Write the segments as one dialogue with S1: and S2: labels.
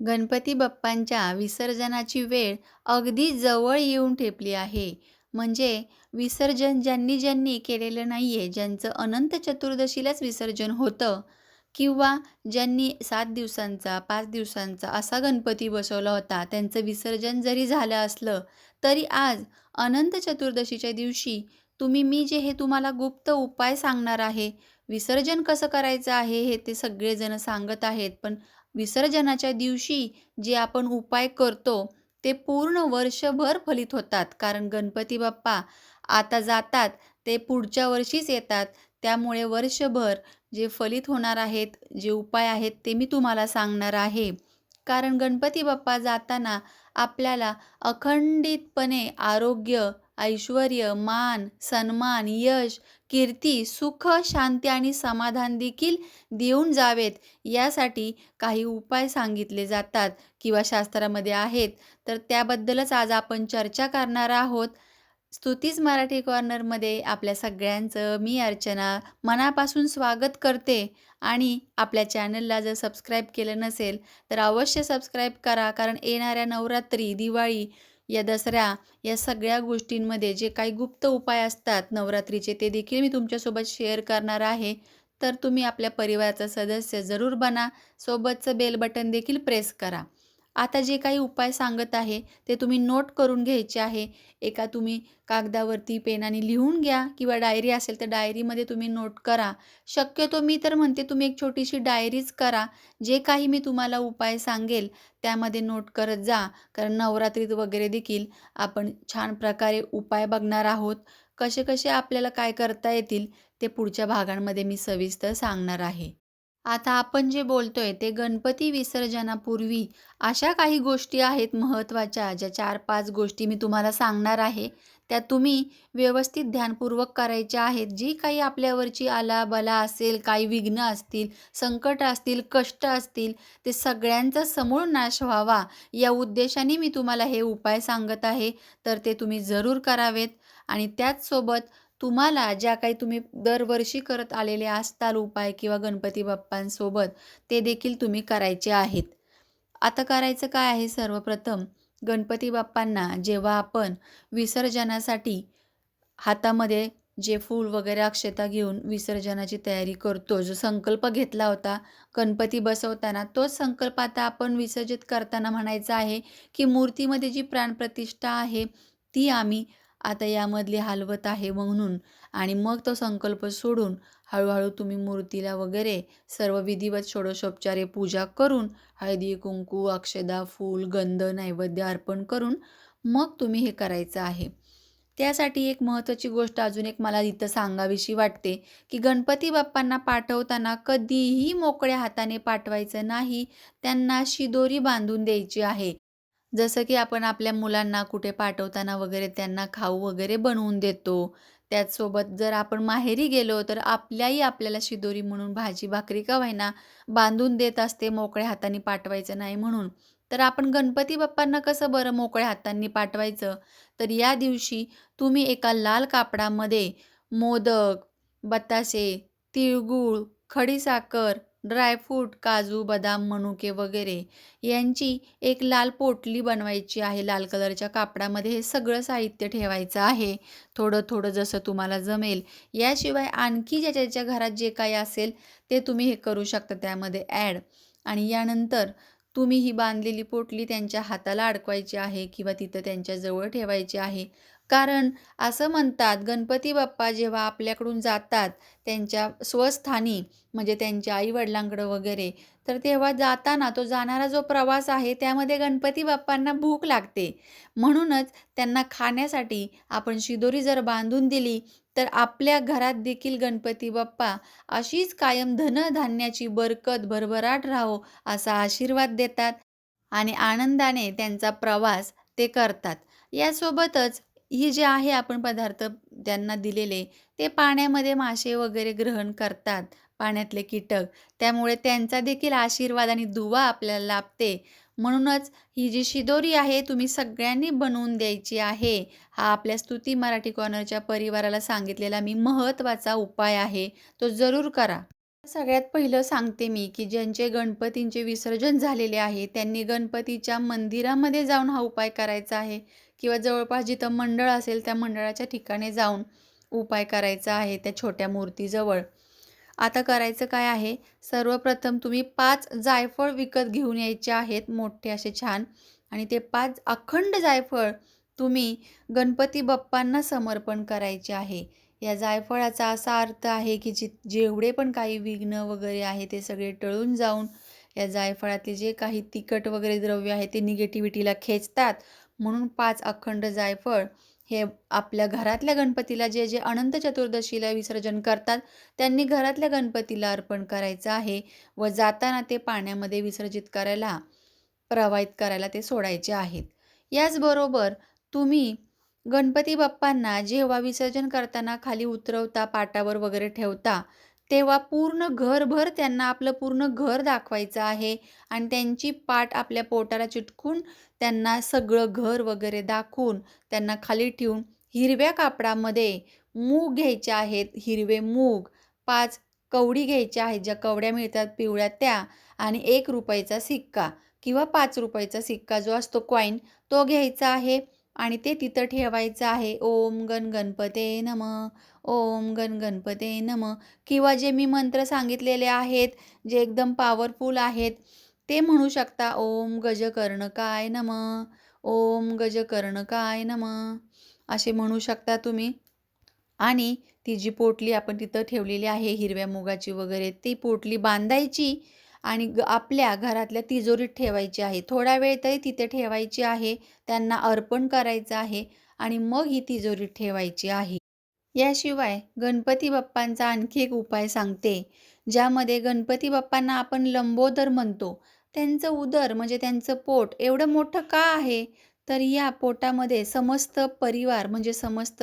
S1: गणपती बाप्पांच्या विसर्जनाची वेळ अगदी जवळ येऊन ठेपली आहे. म्हणजे विसर्जन ज्यांनी ज्यांनी केलेलं नाही आहे, ज्यांचं अनंत चतुर्दशीलाच विसर्जन होतं किंवा ज्यांनी सात दिवसांचा, पाच दिवसांचा असा गणपती बसवला होता, त्यांचं विसर्जन जरी झालं असलं, तरी आज अनंत चतुर्दशीच्या दिवशी तुम्ही मी जे हे तुम्हाला गुप्त उपाय सांगणार आहे, विसर्जन कसं करायचं आहे हे ते सगळेजण सांगत आहेत. पण विसर्जनाच्या दिवशी जे आपण उपाय करतो, ते पूर्ण वर्षभर फलित होतात. कारण गणपती बाप्पा आता जातात, ते पुढच्या वर्षीच येतात. त्यामुळे वर्षभर जे फलित होणार आहेत, जे उपाय आहेत, ते मी तुम्हाला सांगणार आहे. कारण गणपती बाप्पा जाताना आपल्याला अखंडितपणे आरोग्य, ऐश्वर्य, मान, सन्मान, यश, कीर्ती, सुख, शांती आणि समाधान देखील देऊन जावेत, यासाठी काही उपाय सांगितले जातात किंवा शास्त्रामध्ये आहेत. तर त्याबद्दलच आज आपण चर्चा करणार आहोत. स्तुतीज मराठी कॉर्नरमध्ये आपल्या सगळ्यांचं मी अर्चना मनापासून स्वागत करते आणि आपल्या चॅनलला जर सबस्क्राईब केलं नसेल, तर अवश्य सबस्क्राईब करा. कारण येणाऱ्या नवरात्री, दिवाळी, या दसऱ्या या सगळ्या गोष्टींमध्ये जे काही गुप्त उपाय असतात नवरात्रीचे, ते देखील मी तुमच्यासोबत शेअर करणार आहे. तर तुम्ही आपल्या परिवाराचा सदस्य जरूर बना. सोबतचं बेल बटन देखील प्रेस करा. आता जे काही उपाय सांगत आहे, ते तुम्ही नोट करून घ्यायचे आहे. एका तुम्ही कागदावरती पेनाने लिहून घ्या किंवा डायरी असेल तर डायरीमध्ये तुम्ही नोट करा. शक्यतो मी तर म्हणते तुम्ही एक छोटीशी डायरीच करा. जे काही मी तुम्हाला उपाय सांगेल, त्यामध्ये नोट करत जा. कारण नवरात्रीत वगैरे देखील आपण छान प्रकारे उपाय बघणार आहोत. कसे-कसे आपल्याला काय करता येतील, ते पुढच्या भागांमध्ये मी सविस्तर सांगणार आहे. आता आपण जे बोलतोय ते गणपती विसर्जनापूर्वी अशा काही गोष्टी आहेत महत्त्वाच्या, ज्या 4-5 गोष्टी मी तुम्हाला सांगणार आहे. त्या तुम्ही व्यवस्थित ध्यानपूर्वक करायच्या आहेत. जी काही आपल्यावरची आला-बला असेल, काही विघ्न असतील, संकट असतील, कष्ट असतील, ते सगळ्यांचा समूळ नाश व्हावा, या उद्देशाने मी तुम्हाला हे उपाय सांगत आहे. तर ते तुम्ही जरूर करावेत आणि त्याचसोबत तुम्हाला ज्या काही तुम्ही दरवर्षी करत आलेले असताल उपाय किंवा गणपती बाप्पांसोबत, ते देखील तुम्ही करायचे आहेत. आता करायचं काय आहे सर्वप्रथम, गणपती बाप्पांना जेव्हा आपण विसर्जनासाठी हातामध्ये जे फूल वगैरे अक्षता घेऊन विसर्जनाची तयारी करतो, जो संकल्प घेतला होता गणपती बसवताना, तोच संकल्प आता आपण विसर्जित करताना म्हणायचा आहे, की मूर्तीमध्ये जी प्राणप्रतिष्ठा आहे, ती आम्ही आता यामधली हलवत आहे म्हणून आणि मग तो संकल्प सोडून हळूहळू तुम्ही मूर्तीला वगैरे सर्व विधिवत षोडशोपचारे पूजा करून हळदी, कुंकू, अक्षदा, फूल, गंध, नैवेद्य अर्पण करून मग तुम्ही हे करायचं आहे. त्यासाठी एक महत्त्वाची गोष्ट अजून एक मला इथं सांगावीशी वाटते, की गणपती बाप्पांना पाठवताना कधीही मोकळ्या हाताने पाठवायचं नाही. त्यांना शिदोरी बांधून द्यायची आहे. जसं की आपण आपल्या मुलांना कुठे पाठवताना वगैरे त्यांना खाऊ वगैरे बनवून देतो. त्याचसोबत जर आपण माहेरी गेलो, तर आपल्याही आपल्याला शिदोरी म्हणून भाजी-भाकरी का व्हायना बांधून देत असते, मोकळ्या हाताने पाठवायचं नाही म्हणून. तर आपण गणपती बाप्पांना कसं बरं मोकळ्या हातांनी पाठवायचं? तर या दिवशी तुम्ही एका लाल कापडामध्ये मोदक, बतासे, तिळगूळ, खडीसाखर, ड्रायफ्रूट, काजू, बदाम, मनुके वगैरे यांची एक लाल पोटली बनवायची आहे. लाल कलरच्या कापडामध्ये हे सगळं साहित्य ठेवायचं आहे. थोडं-थोडं जसं तुम्हाला जमेल. याशिवाय आणखी ज्याच्या ज्याच्या घरात जे काही असेल, ते तुम्ही हे करू शकता त्यामध्ये ॲड आणि यानंतर तुम्ही ही बांधलेली पोटली त्यांच्या हाताला अडकवायची आहे किंवा तिथं त्यांच्याजवळ ठेवायची आहे. कारण असं म्हणतात, गणपती बाप्पा जेव्हा आपल्याकडून जातात त्यांच्या स्वस्थानी, म्हणजे त्यांच्या आईवडिलांकडं वगैरे, तर तेव्हा जाताना तो जाणारा जो प्रवास आहे, त्यामध्ये गणपती बाप्पांना भूक लागते. म्हणूनच त्यांना खाण्यासाठी आपण शिदोरी जर बांधून दिली, तर आपल्या घरात देखील गणपती बाप्पा अशीच कायम धनधान्याची बरकत, भरभराट राहो, असा आशीर्वाद देतात आणि आनंदाने त्यांचा प्रवास ते करतात. यासोबतच हे जे आहे आपण पदार्थ त्यांना दिलेले, ते पाण्यामध्ये मासे वगैरे ग्रहण करतात, पाण्यातले कीटक. त्यामुळे त्यांचा देखील आशीर्वाद आणि दुवा आपल्याला लाभते. म्हणूनच ही जी शिदोरी आहे, तुम्ही सगळ्यांनी बनवून द्यायची आहे. हा आपल्या स्तुती मराठी कॉर्नरच्या परिवाराला सांगितलेला मी महत्त्वाचा उपाय आहे. तो जरूर करा. सगळ्यात पहिलं सांगते मी, की ज्यांचे गणपतींचे विसर्जन झालेले आहे, त्यांनी गणपतीच्या मंदिरामध्ये जाऊन हा उपाय करायचा आहे किंवा जवळपास जिथं मंडळ असेल, त्या मंडळाच्या ठिकाणी जाऊन उपाय करायचा आहे, त्या छोट्या मूर्तीजवळ. आता करायचं काय आहे, सर्वप्रथम तुम्ही पाच जायफळ विकत घेऊन यायचे आहेत, मोठे असे छान आणि ते पाच अखंड जायफळ तुम्ही गणपती बाप्पांना समर्पण करायचे आहे. या जायफळाचा असा अर्थ आहे, की जि जेवढे पण काही विघ्न वगैरे आहे, ते सगळे टळून जाऊन या जायफळातले जे काही तिखट वगैरे द्रव्य आहे, ते निगेटिव्हिटीला खेचतात. म्हणून पाच अखंड जायफळ हे आपल्या घरातल्या गणपतीला जे जे अनंत चतुर्दशीला विसर्जन करतात, त्यांनी घरातल्या गणपतीला अर्पण करायचं आहे व जाताना ते पाण्यामध्ये विसर्जित करायला, प्रवाहित करायला ते सोडायचे आहेत. याचबरोबर तुम्ही गणपती बाप्पांना जेव्हा विसर्जन करताना खाली उतरवता, पाटावर वगैरे ठेवता, तेव्हा पूर्ण घरभर त्यांना आपलं पूर्ण घर दाखवायचं आहे आणि त्यांची पाठ आपल्या पोटाला चिटकून त्यांना सगळं घर वगैरे दाखवून, त्यांना खाली ठेवून हिरव्या कापडामध्ये मूग घ्यायचे आहेत, हिरवे मूग, पाच कवडी घ्यायच्या आहेत, ज्या कवड्या मिळतात पिवळ्या त्या आणि एक रुपयाचा सिक्का किंवा पाच रुपयाचा सिक्का जो असतो कॉईन तो घ्यायचा आहे आणि ते तिथं ठेवायचं आहे. ओम गण गणपते नम ओम गण गणपते नम किंवा जे मी मंत्र सांगितलेले आहेत, जे एकदम पॉवरफुल आहेत, ते म्हणू शकता. ओम गजकर्णकाय नम ओम गजकर्णकाय नम असे म्हणू शकता तुम्ही. आणि ती जी पोटली आपण तिथं ठेवलेली आहे हिरव्या मुगाची वगैरे, ती पोटली बांधायची आणि ग आपल्या घरातल्या तिजोरीत ठेवायची आहे. थोडा वेळ तरी तिथे ठेवायची आहे. त्यांना अर्पण करायचं आहे आणि मग ही तिजोरीत ठेवायची आहे. याशिवाय गणपती बाप्पांचा आणखी एक उपाय सांगते, ज्यामध्ये गणपती बाप्पांना आपण लंबोदर म्हणतो. त्यांचं उदर म्हणजे त्यांचं पोट एवढं मोठं का आहे? तर या पोटामध्ये समस्त परिवार म्हणजे समस्त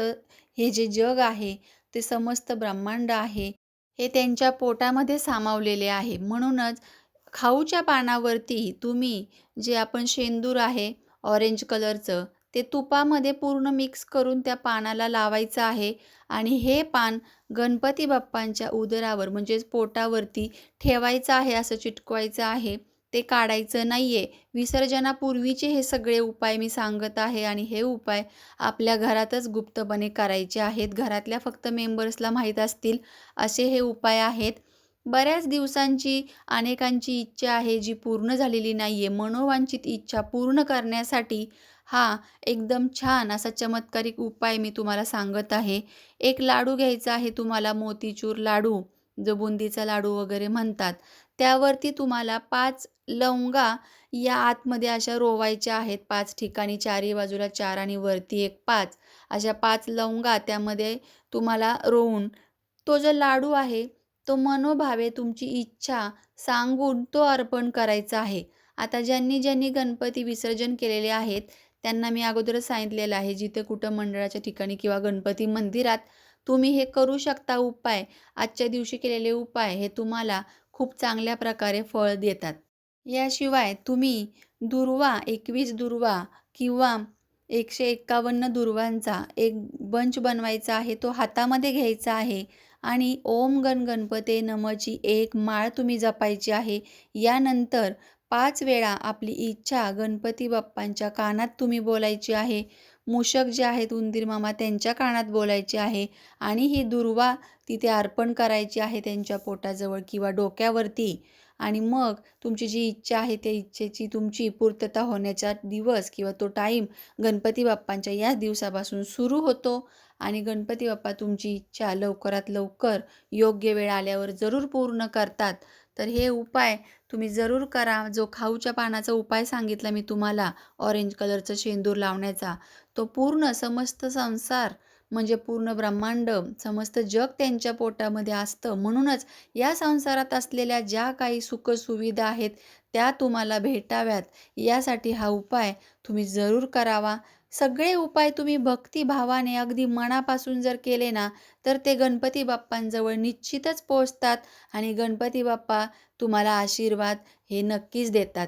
S1: हे जे जग आहे, ते समस्त ब्रह्मांड आहे, हे त्यांच्या पोटामध्ये सामावलेले आहे. म्हणूनच खाऊच्या पानावरती तुम्ही जे आपण शेंदूर आहे ऑरेंज कलरचं, ते तुपामध्ये पूर्ण मिक्स करून त्या पानाला लावायचं आहे आणि हे पान गणपती बाप्पांच्या उदरावर म्हणजेच पोटावरती ठेवायचं आहे, असं चिटकवायचं आहे. ते काढायचं नाही आहे. विसर्जनापूर्वीचे हे सगळे उपाय मी सांगत आहे आणि हे उपाय आपल्या घरातच गुप्तपणे करायचे आहेत. घरातल्या फक्त मेंबर्सला माहीत असतील असे हे उपाय आहेत. बऱ्याच दिवसांची अनेकांची इच्छा आहे, जी पूर्ण झालेली नाही आहे. मनोवांछित इच्छा पूर्ण करण्यासाठी हा एकदम छान असा चमत्कारिक उपाय मी तुम्हाला सांगत आहे. एक लाडू घ्यायचा आहे तुम्हाला मोतीचूर लाडू, जो बुंदीचा लाडू वगैरे म्हणतात. त्यावरती तुम्हाला पाच लवंगा या आतमध्ये अशा रोवायच्या आहेत पाच ठिकाणी, चारही बाजूला चार आणि वरती एक पाच अशा पाच लवंगा त्यामध्ये तुम्हाला रोवून तो जो लाडू आहे, तो मनोभावे तुमची इच्छा सांगून तो अर्पण करायचा आहे. आता ज्यांनी ज्यांनी गणपती विसर्जन केलेले आहेत, त्यांना मी अगोदरच सांगितलेलं आहे, जिथे कुठं मंडळाच्या ठिकाणी किंवा गणपती मंदिरात तुम्ही हे करू शकता उपाय. आजच्या दिवशी केलेले उपाय हे तुम्हाला खूप चांगल्या प्रकारे फळ देतात. याशिवाय तुम्ही दुर्वा 21 दुर्वा किंवा 151 दुर्वांचा एक बंच बनवायचा आहे. तो हातामध्ये घ्यायचा आहे आणि ओम गण गणपते नमची एक माळ तुम्ही जपायची आहे. यानंतर पाच वेळा आपली इच्छा गणपती बाप्पांच्या कानात तुम्ही बोलायची आहे. मूषक जे आहेत उंदीर मामा त्यांच्या कानात बोलायचे आहे आणि ही दुर्वा तिथे अर्पण करायची आहे त्यांच्या पोटाजवळ किंवा डोक्यावरती आणि मग तुमची जी इच्छा आहे त्या इच्छेची तुमची पूर्तता होण्याचा दिवस किंवा तो टाईम गणपती बाप्पांच्या याच दिवसापासून सुरू होतो आणि गणपती बाप्पा तुमची इच्छा लवकरात लवकर योग्य वेळ आल्यावर जरूर पूर्ण करतात. तर हे उपाय तुम्ही जरूर करा. जो खाऊच्या पानाचा उपाय सांगितला मी तुम्हाला ऑरेंज कलरचं शेंदूर लावण्याचा, तो पूर्ण समस्त संसार म्हणजे पूर्ण ब्रह्मांड, समस्त जग त्यांच्या पोटामध्ये असतं. म्हणूनच या संसारात असलेल्या ज्या काही सुखसुविधा आहेत, त्या तुम्हाला भेटाव्यात, यासाठी हा उपाय तुम्ही जरूर करावा. सगळे उपाय तुम्ही भक्तिभावाने अगदी मनापासून जर केले ना, तर ते गणपती बाप्पांजवळ निश्चितच पोहोचतात आणि गणपती बाप्पा तुम्हाला आशीर्वाद हे नक्कीच देतात.